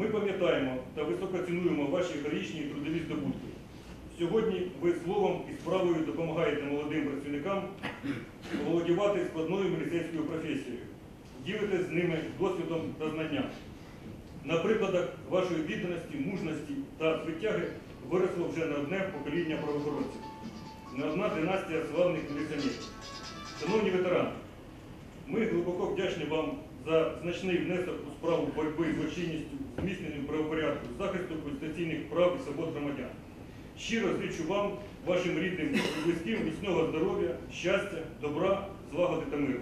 Ми пам'ятаємо та високо цінуємо ваші героїчні і трудові здобутки. Сьогодні ви словом і справою допомагаєте молодим працівникам володівати складною міліцейською професією, ділитесь з ними досвідом та знанням. На прикладах вашої відданості, мужності та звитяги виросло вже не одне покоління правоохоронців, не одна династія славних міліціонерів. Шановні ветерани, ми глибоко вдячні вам за значний внесок у справу боротьби з злочинністю, зміцненню правопорядку, захисту конституційних прав і свобод громадян. Щиро зичу вам, вашим рідним і близьким міцного здоров'я, щастя, добра, злагоди та миру.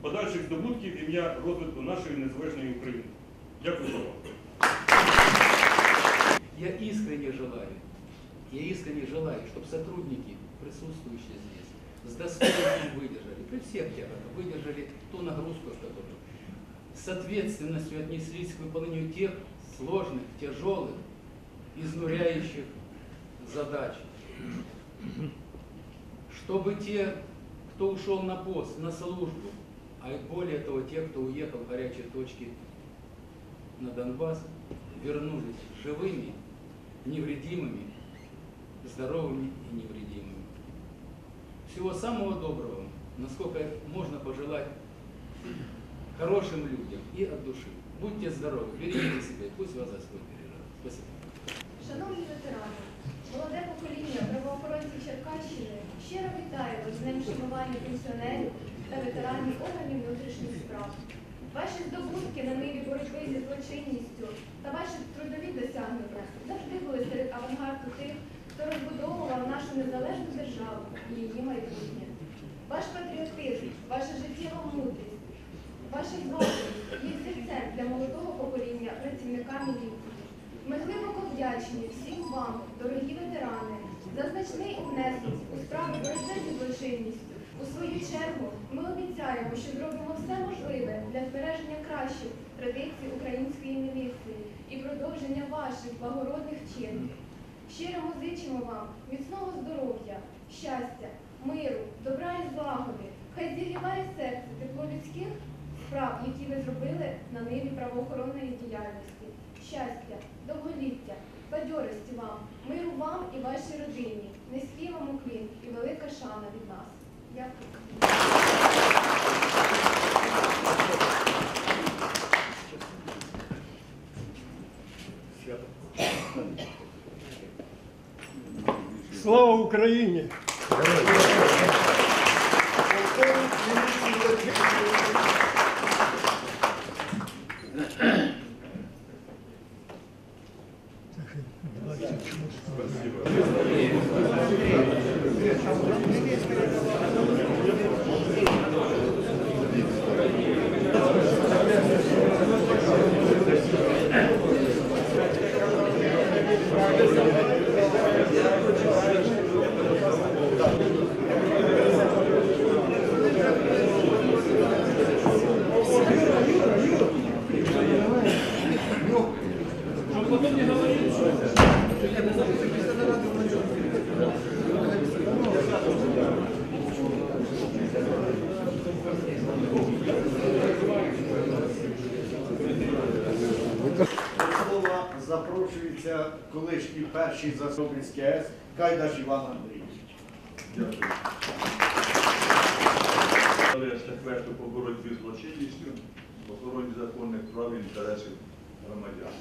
Подальших здобутків ім'я розвитку нашої незалежної України. Дякую за увагу. Я искренне желаю, я искренне желаю, чтобы сотрудники, присутствующие здесь, с достоинством выдержали, при всех тяготах, выдержали ту нагрузку, которую с ответственностью отнеслись к выполнению тех сложных, тяжелых, изнуряющих задач. Чтобы те, кто ушел на пост, на службу, а более того, те, кто уехал в горячие точки на Донбасс, вернулись живыми, невредимыми, здоровыми и невредимыми. Всего самого доброго, насколько можно пожелать хорошим людям и от души. Будьте здоровы, берегите себя, пусть вас Господь бережет. Спасибо. Шановні ветерани, молоде покоління правоохоронців Черкащини щиро вітаю вас з Днем шанування пенсіонерів та ветеранів органів внутрішніх справ. Ваші здобутки на ниві боротьби зі злочинністю та ваші трудові досягнення завжди були серед авангарду тих, нашу незалежну державу і її майбутнє. Ваш патріотизм, ваша життєва мудрість, ваша зваженість є зірцем для молодого покоління працівника міліції. Ми глибоко вдячні всім вам, дорогі ветерани, за значний внесок у справу боротьби зі. У свою чергу ми обіцяємо, що зробимо все можливе для збереження кращих традицій української міліції і продовження ваших благородних чинів. Щиро зичимо вам міцного здоров'я, щастя, миру, добра і злагоди. Хай зігріває серце тепло людських справ, які ви зробили на ниві правоохоронної діяльності. Щастя, довголіття, бадьорості вам, миру вам і вашій родині, низький вам уклін і велика шана від нас. Дякую. Слава Україні! До запрошується колишній перший заступницький АЕС Кайдаш Іван Андрійович. Але естафету по боротьбі з злочинністю, охороні законних прав і інтересів громадян.